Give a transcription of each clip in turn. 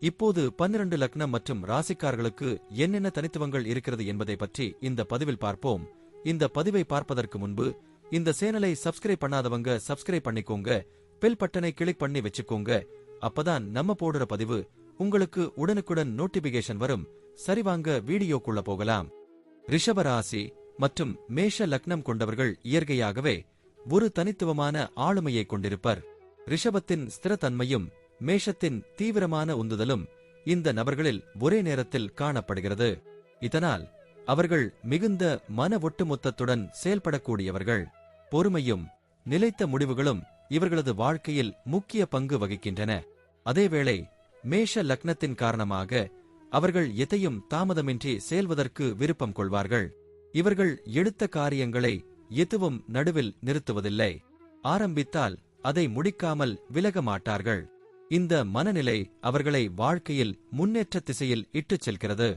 இப்போது பன்னிரண்டு லக்னம் மற்றும் ராசிக்காரர்களுக்கு என்னென்ன தனித்துவங்கள் இருக்கிறது என்பதை பற்றி இந்த பதிவில் பார்ப்போம். இந்த பதிவை பார்ப்பதற்கு முன்பு இந்த சேனலை சப்ஸ்கிரைப் பண்ணாதவங்க சப்ஸ்கிரைப் பண்ணிக்கோங்க. பெல் பட்டனை கிளிக் பண்ணி வச்சுக்கோங்க. அப்பதான் நம்ம போடுற பதிவு உங்களுக்கு உடனுக்குடன் நோட்டிபிகேஷன் வரும். சரிவாங்க வீடியோக்குள்ள போகலாம். ரிஷப ராசி மற்றும் மேஷ லக்னம் கொண்டவர்கள் இயற்கையாகவே ஒரு தனித்துவமான ஆளுமையை கொண்டிருப்பர். ரிஷபத்தின் ஸ்திரத்தன்மையும் மேஷத்தின் தீவிரமான உந்துதலும் இந்த நபர்களில் ஒரே நேரத்தில் காணப்படுகிறது. இதனால் அவர்கள் மிகுந்த மன ஒட்டுமொத்தத்துடன் செயல்படக்கூடியவர்கள். பொறுமையும் நிலைத்த முடிவுகளும் இவர்களது வாழ்க்கையில் முக்கிய பங்கு வகிக்கின்றன. அதேவேளை மேஷ லக்னத்தின் காரணமாக அவர்கள் எதையும் தாமதமின்றி செயல்வதற்கு விருப்பம் கொள்வார்கள். இவர்கள் எடுத்த காரியங்களை எதுவும் நடுவில் நிறுத்துவதில்லை. ஆரம்பித்தால் அதை முடிக்காமல் விலக மாட்டார்கள். இந்த மனநிலை அவர்களை வாழ்க்கையில் முன்னேற்ற திசையில் இட்டுச் செல்கிறது.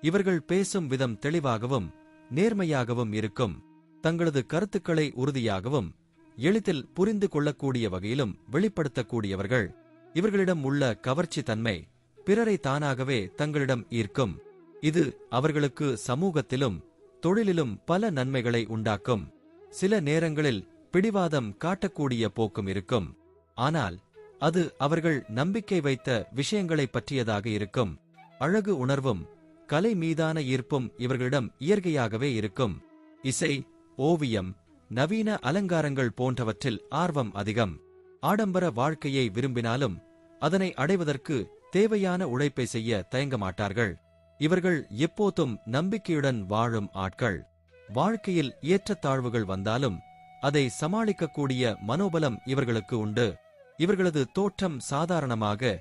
இவர்கள் பேசும் விதம் தெளிவாகவும் நேர்மையாகவும் இருக்கும். தங்களது கருத்துக்களை உறுதியாகவும் எளிதில் புரிந்து கொள்ளக்கூடிய வகையிலும் வெளிப்படுத்தக்கூடியவர்கள். இவர்களிடம் உள்ள கவர்ச்சி தன்மை பிறரை தானாகவே தங்களிடம் ஈர்க்கும். இது அவர்களுக்கு சமூகத்திலும் தொழிலிலும் பல நன்மைகளை உண்டாக்கும். சில நேரங்களில் பிடிவாதம் காட்டக்கூடிய போக்கும் இருக்கும். ஆனால் அது அவர்கள் நம்பிக்கை வைத்த விஷயங்களைப் பற்றியதாக இருக்கும். அழகு உணர்வும் கலை மீதான ஈர்ப்பும் இவர்களிடம் இயற்கையாகவே இருக்கும். இசை ஓவியம் நவீன அலங்காரங்கள் போன்றவற்றில் ஆர்வம் அதிகம். ஆடம்பர வாழ்க்கையை விரும்பினாலும் அதனை அடைவதற்கு தேவையான உழைப்பை செய்ய தயங்க மாட்டார்கள். இவர்கள் எப்போதும் நம்பிக்கையுடன் வாழும் ஆட்கள். வாழ்க்கையில் ஏற்றத்தாழ்வுகள் வந்தாலும் அதை சமாளிக்கக்கூடிய மனோபலம் இவர்களுக்கு உண்டு. இவர்களது தோற்றம் சாதாரணமாக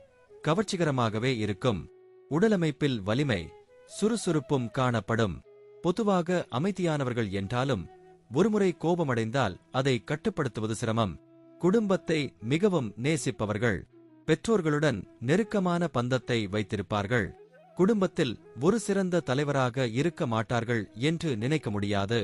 கவர்ச்சிகரமாகவே இருக்கும். உடலமைப்பில் வலிமை சுறுசுறுப்பும் காணப்படும். பொதுவாக அமைதியானவர்கள் என்றாலும் ஒருமுறை கோபமடைந்தால் அதை கட்டுப்படுத்துவது சிரமம். குடும்பத்தை மிகவும் நேசிப்பவர்கள் பெற்றோர்களுடன் நெருக்கமான பந்தத்தை வைத்திருப்பார்கள். குடும்பத்தில் ஒரு சிறந்த தலைவராக இருக்க மாட்டார்கள் என்று நினைக்க முடியாது.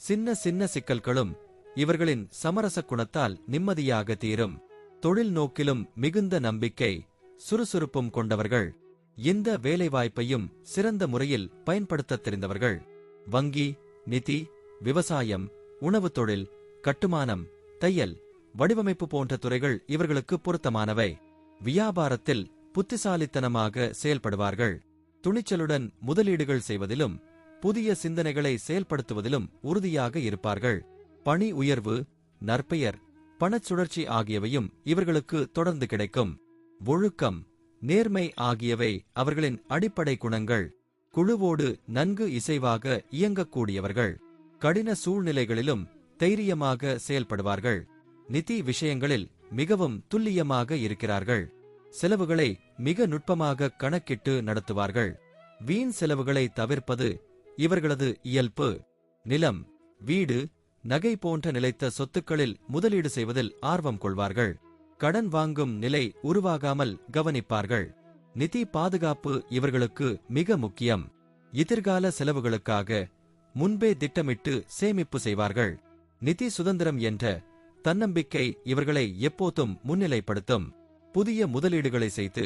சின்ன சின்ன சிக்கல்களும் இவர்களின் சமரச குணத்தால் நிம்மதியாக தீரும். தொழில் நோக்கிலும் மிகுந்த நம்பிக்கை சுறுசுறுப்பும் கொண்டவர்கள் எந்த வேலைவாய்ப்பையும் சிறந்த முறையில் பயன்படுத்த தெரிந்தவர்கள். வங்கி நிதி விவசாயம் உணவுத் தொழில் கட்டுமானம் தையல் வடிவமைப்பு போன்ற துறைகள் இவர்களுக்கு பொருத்தமானவை. வியாபாரத்தில் புத்திசாலித்தனமாக செயல்படுவார்கள். துணிச்சலுடன் முதலீடுகள் செய்வதிலும் புதிய சிந்தனைகளை செயல்படுத்துவதிலும் உறுதியாக இருப்பார்கள். பணி உயர்வு நற்பெயர் பணச்சுழற்சி ஆகியவையும் இவர்களுக்கு தொடர்ந்து கிடைக்கும். ஒழுக்கம் நேர்மை ஆகியவை அவர்களின் அடிப்படை குணங்கள். குழுவோடு நன்கு இசைவாக இயங்கக்கூடியவர்கள். கடின சூழ்நிலைகளிலும் தைரியமாக செயல்படுவார்கள். நிதி விஷயங்களில் மிகவும் துல்லியமாக இருக்கிறார்கள். செலவுகளை மிக நுட்பமாக கணக்கிட்டு நடத்துவார்கள். வீண் செலவுகளை தவிர்ப்பது இவர்களது இயல்பு. நிலம் வீடு நகை போன்ற நிலைத்த சொத்துக்களில் முதலீடு செய்வதில் ஆர்வம் கொள்வார்கள். கடன் வாங்கும் நிலை உருவாகாமல் கவனிப்பார்கள். நிதி பாதுகாப்பு இவர்களுக்கு மிக முக்கியம். எதிர்கால செலவுகளுக்காக முன்பே திட்டமிட்டு சேமிப்பு செய்வார்கள். நிதி சுதந்திரம் என்ற தன்னம்பிக்கை இவர்களை எப்போதும் முன்னிலைப்படுத்தும். புதிய முதலீடுகளை செய்து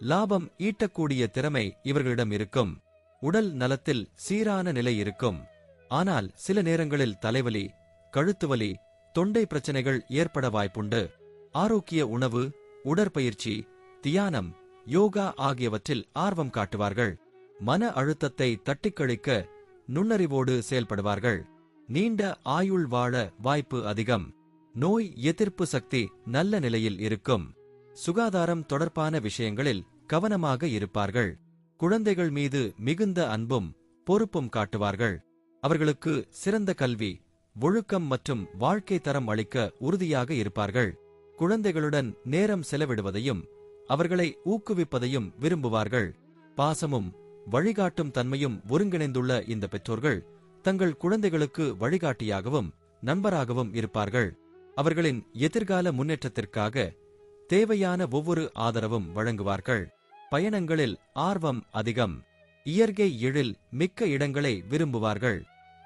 லாபம் ஈட்டக்கூடிய திறமை இவர்களிடம் இருக்கும். உடல் நலத்தில் சீரான நிலை இருக்கும். ஆனால் சில நேரங்களில் தலைவலி கழுத்துவலி தொண்டை பிரச்சனைகள் ஏற்பட வாய்ப்புண்டு. ஆரோக்கிய உணவு உடற்பயிற்சி தியானம் யோகா ஆகியவற்றில் ஆர்வம் காட்டுவார்கள். மன அழுத்தத்தை தட்டிக்கழிக்க நுண்ணறிவோடு செயல்படுவார்கள். நீண்ட ஆயுள் வாழ வாய்ப்பு அதிகம். நோய் எதிர்ப்பு சக்தி நல்ல நிலையில் இருக்கும். சுகாதாரம் தொடர்பான விஷயங்களில் கவனமாக இருப்பார்கள். குழந்தைகள் மீது மிகுந்த அன்பும் பொறுப்பும் காட்டுவார்கள். அவர்களுக்கு சிறந்த கல்வி ஒழுக்கம் மற்றும் வாழ்க்கை தரம் அளிக்க உறுதியாக இருப்பார்கள். குழந்தைகளுடன் நேரம் செலவிடுவதையும் அவர்களை ஊக்குவிப்பதையும் விரும்புவார்கள். பாசமும் வழிகாட்டும் தன்மையும் ஒருங்கிணைந்துள்ள இந்த பெற்றோர்கள் தங்கள் குழந்தைகளுக்கு வழிகாட்டியாகவும் நண்பராகவும் இருப்பார்கள். அவர்களின் எதிர்கால முன்னேற்றத்திற்காக தேவையான ஒவ்வொரு ஆதரவும் வழங்குவார்கள். பயணங்களில் ஆர்வம் அதிகம் இயற்கை எழில் மிக்க இடங்களை விரும்புவார்கள்.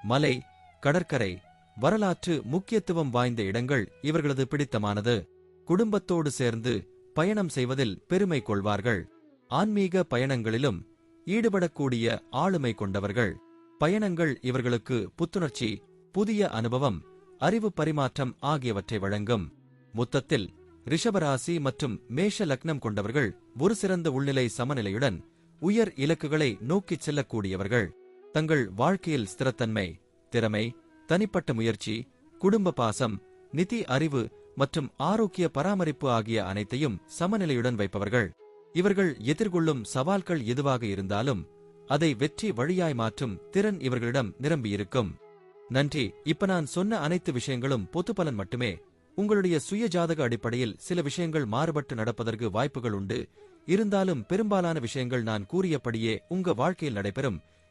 மலை கடற்கரை வரலாற்று முக்கியத்துவம் வாய்ந்த இடங்கள் இவர்களது பிடித்தமானது. குடும்பத்தோடு சேர்ந்து பயணம் செய்வதில் பெருமை கொள்வார்கள். ஆன்மீக பயணங்களிலும் ஈடுபடக்கூடிய ஆளுமை கொண்டவர்கள். பயணங்கள் இவர்களுக்கு புத்துணர்ச்சி புதிய அனுபவம் அறிவு பரிமாற்றம் ஆகியவற்றை வழங்கும். மொத்தத்தில் ரிஷபராசி மற்றும் மேஷ லக்னம் கொண்டவர்கள் ஒரு சிறந்த உள்நிலை சமநிலையுடன் உயர் இலக்குகளை நோக்கிச் செல்லக்கூடியவர்கள். தங்கள் வாழ்க்கையில் ஸ்திரத்தன்மை திறமை தனிப்பட்ட முயற்சி குடும்ப பாசம் நிதி அறிவு மற்றும் ஆரோக்கிய பராமரிப்பு ஆகிய அனைத்தையும் சமநிலையுடன் வைப்பவர்கள். இவர்கள் எதிர்கொள்ளும் சவால்கள் எதுவாக இருந்தாலும் அதை வெற்றி வழியாய் மாற்றும் திறன் இவர்களிடம் நிரம்பியிருக்கும். நன்றி. இப்ப நான் சொன்ன அனைத்து விஷயங்களும் பொது பலன் மட்டுமே. உங்களுடைய சுய ஜாதக அடிப்படையில் சில விஷயங்கள் மாறுபட்டு நடப்பதற்கு வாய்ப்புகள் உண்டு. இருந்தாலும் பெரும்பாலான விஷயங்கள் நான் கூறியபடியே உங்க வாழ்க்கையில் நடைபெறும்.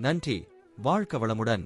நன்றி வாழ்க வளமுடன்.